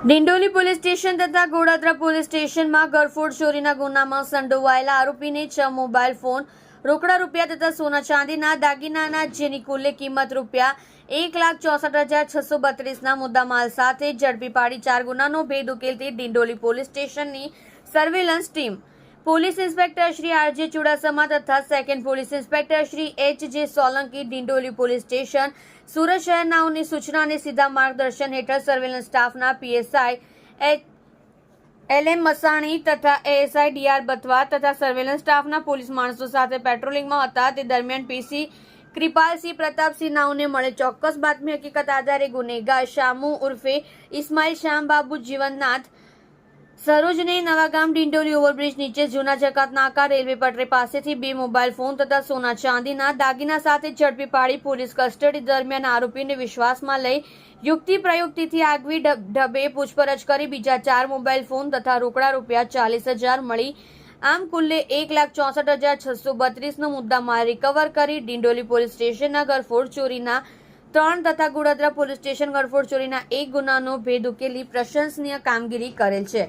Dindoli police station તથા Godadara police સ્ટેશનમાં ગરફોડ ચોરીના ગુનામાં સંડોવાયેલા આરોપીને છ મોબાઈલ ફોન, રોકડા રૂપિયા તથા સોના ચાંદીના દાગીનાના, જેની કુલ્લે કિંમત રૂપિયા એક લાખ ચોસઠ હજાર છસો બત્રીસના મુદ્દામાલ સાથે ઝડપી પાડી ચાર ગુનાનો ભેદ ઉકેલતી ડિંડોલી પોલીસ સ્ટેશનની surveillance team. Police inspector Shri RJ Chudasama તથા second police inspector Shri H J Solanki Dindoli police station, Surat શહેરનાઓની સૂચના સીધા માર્ગદર્શન હેઠળ સર્વેલન્સ સ્ટાફના PSI, H L M Masani તથા એએસઆઈ ડીઆર બથવા તથા સર્વેલન્સ સ્ટાફના પોલીસ માણસો સાથે પેટ્રોલિંગમાં હતા. તે દરમિયાન પીસી કૃપાલસિંહ પ્રતાપસિંહ નાઓને મળે ચોક્કસ બાતમી હકીકત આધારે ગુનેગાર શામુ ઉર્ફે ઇસ્માઇલ શ્યામબાબુ જીવનનાથ સરોજને નવાગામ ડિંડોલી ઓવરબ્રિજ નીચે જૂના જકાત નાકા રેલવે પટરી પાસેથી બે મોબાઈલ ફોન તથા સોના ચાંદીના દાગીના સાથે ઝડપી પાડી પોલીસ કસ્ટડી દરમિયાન આરોપીને વિશ્વાસમાં લઈ યુક્તિ પ્રયુક્તિથી આગવી ઢબ- ઢબે પૂછપરછ કરી બીજા ચાર મોબાઈલ ફોન તથા રોકડા રૂપિયા ચાલીસ હજાર મળી. આમ કુલ્લે એક લાખ ચોસઠ હજાર છસો બત્રીસનો મુદ્દામાલ રિકવર કરી ડિંડોલી પોલીસ સ્ટેશનના ગરફોડ ચોરીના ત્રણ તથા ગુડદરા પોલીસ સ્ટેશન ગરફોડ ચોરીના એક ગુનાનો ભેદ ઉકેલી પ્રશંસનીય કામગીરી કરેલ છે.